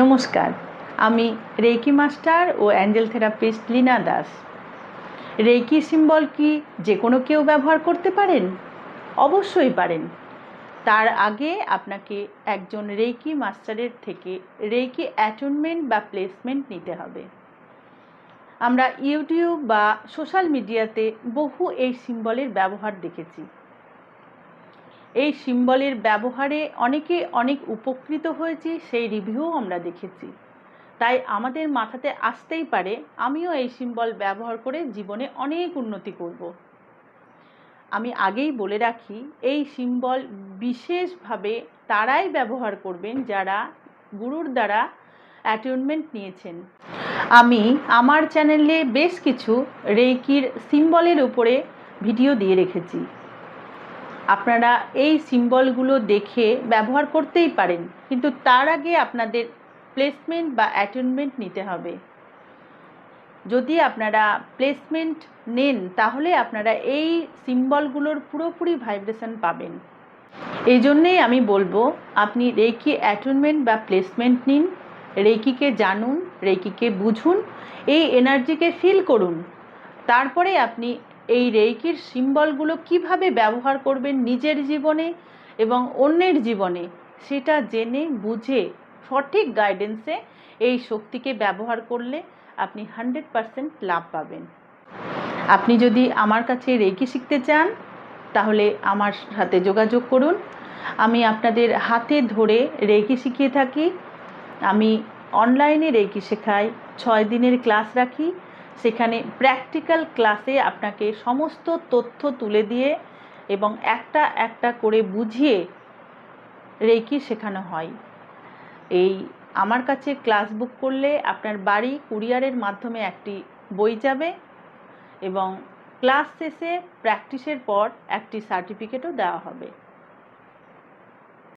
নমস্কার, আমি reiki master ও angel therapist Leena Das. Reiki symbol কি যে কোনো কেউ ব্যবহার করতে পারেন? অবশ্যই পারেন। তার আগে আপনাকে একজন রেকি মাস্টারের থেকে রেকি অ্যাটনমেন্ট বা প্লেসমেন্ট নিতে হবে। আমরা ইউটিউব বা সোশ্যাল মিডিয়াতে বহু এই সিম্বলের ব্যবহার দেখেছি। এই সিম্বলের ব্যবহারে অনেকে অনেক উপকৃত হয়েছি, সেই রিভিউ আমরা দেখেছি। তাই আমাদের মাথাতে আসতেই পারে, আমিও এই সিম্বল ব্যবহার করে জীবনে অনেক উন্নতি করব। আমি আগেই বলে রাখি, এই সিম্বল বিশেষভাবে তারাই ব্যবহার করবেন যারা গুরুর দ্বারা অ্যাটুনমেন্ট নিয়েছেন। আমি আমার চ্যানেলে বেশ কিছু রেইকির সিম্বলের উপরে ভিডিও দিয়ে রেখেছি। আপনারা এই সিম্বলগুলো দেখে ব্যবহার করতেই পারেন, কিন্তু তার আগে আপনাদের প্লেসমেন্ট বা অ্যাটেনমেন্ট নিতে হবে। যদি আপনারা প্লেসমেন্ট নেন, তাহলে আপনারা এই সিম্বলগুলোর পুরোপুরি ভাইব্রেশন পাবেন। এই জন্যেই আমি বলব, আপনি রেকি অ্যাটেনমেন্ট বা প্লেসমেন্ট নিন রেকিকে জানুন রেকিকে বুঝুন, এই এনার্জিকে ফিল করুন। তারপরে আপনি এই রেইকির সিম্বলগুলো কীভাবে ব্যবহার করবেন নিজের জীবনে এবং অন্যের জীবনে, সেটা জেনে বুঝে সঠিক গাইডেন্সে এই শক্তিকে ব্যবহার করলে আপনি হান্ড্রেড পারসেন্ট লাভ পাবেন। আপনি যদি আমার কাছে রেকি শিখতে চান, তাহলে আমার সাথে যোগাযোগ করুন। আমি আপনাদের হাতে ধরে রেকি শিখিয়ে থাকি। আমি অনলাইনে রেকি শেখাই, ছয় দিনের ক্লাস রাখি। সেখানে প্র্যাকটিক্যাল ক্লাসে আপনাকে সমস্ত তথ্য তুলে দিয়ে এবং একটা একটা করে বুঝিয়ে রেকি শেখানো হয়। এই আমার কাছে ক্লাস বুক করলে আপনার বাড়ি কুরিয়ারের মাধ্যমে একটি বই যাবে এবং ক্লাস শেষে প্র্যাকটিসের পর একটি সার্টিফিকেটও দেওয়া হবে।